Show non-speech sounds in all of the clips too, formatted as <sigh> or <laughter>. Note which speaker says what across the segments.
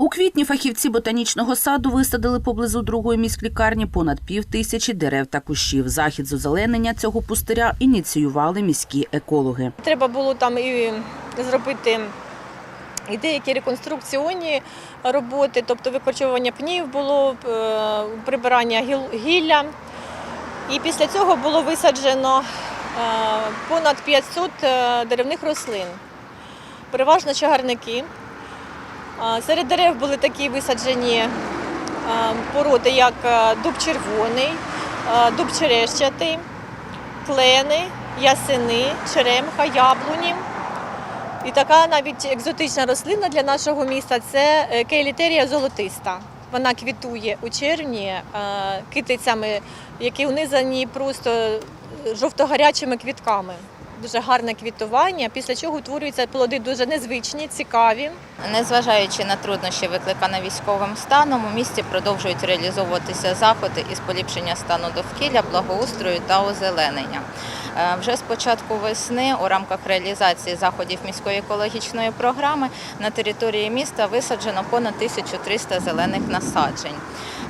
Speaker 1: У квітні фахівці ботанічного саду висадили поблизу другої міськлікарні понад пів тисячі дерев та кущів. Захід з озеленення цього пустиря ініціювали міські екологи.
Speaker 2: Треба було там і зробити і деякі реконструкційні роботи, тобто викорчовування пнів було, е, прибирання гіл- гілля. І після цього було висаджено е, понад 500 е, деревних рослин, переважно чагарники. Серед дерев були такі висаджені породи, як е, дуб червоний, е, дуб черещатий, клени, ясени, черемха, яблуні. І така навіть екзотична рослина для нашого міста це е, кейлітерія золотиста. Вона квітує у червні китицями, які унизані просто жовто-гарячими квітками. Дуже гарне квітування, після чого утворюються плоди дуже незвичні, цікаві.
Speaker 3: Незважаючи на труднощі, викликані військовим станом, у місті продовжують реалізовуватися заходи із поліпшення стану довкілля, благоустрою та озеленення. Е, Вже з початку весни у рамках реалізації заходів міської екологічної програми на території міста висаджено понад 1300 зелених насаджень.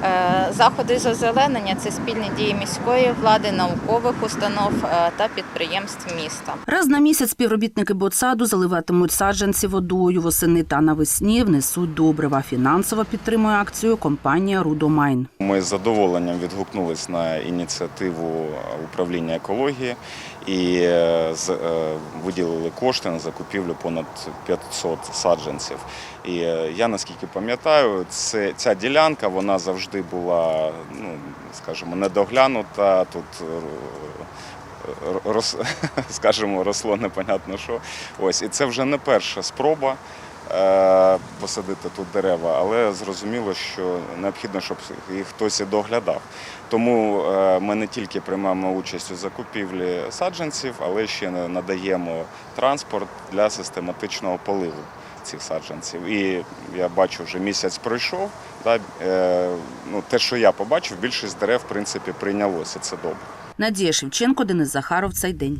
Speaker 3: Е, Заходи з озеленення це спільні дії міської влади, наукових установ е, та підприємств міста.
Speaker 1: Раз на місяць співробітники ботсаду заливатимуть саджанці водою восени та навесні внесуть добрива. Фінансово підтримує акцію компанія Рудомайн.
Speaker 4: Ми з задоволенням відгукнулись на ініціативу управління екології і е, е, виділили кошти на закупівлю понад 500 саджанців. І е, я наскільки пам'ятаю, це ця ділянка вона завжди була, ну скажімо, недоглянута. Тут р- рос, <laughs> скажімо, росло непонятно що. Ось і це вже не перша спроба е, посадити тут дерева, але зрозуміло, що необхідно, щоб їх хтось і доглядав. Тому е, ми не тільки приймаємо участь у закупівлі саджанців, але ще надаємо транспорт для систематичного поливу цих саджанців. І я бачу, вже місяць пройшов. Да, е, ну, те, що я побачив, більшість дерев в принципі прийнялося. Це добре.
Speaker 1: Надія Шевченко, Денис Захаров. Цей день.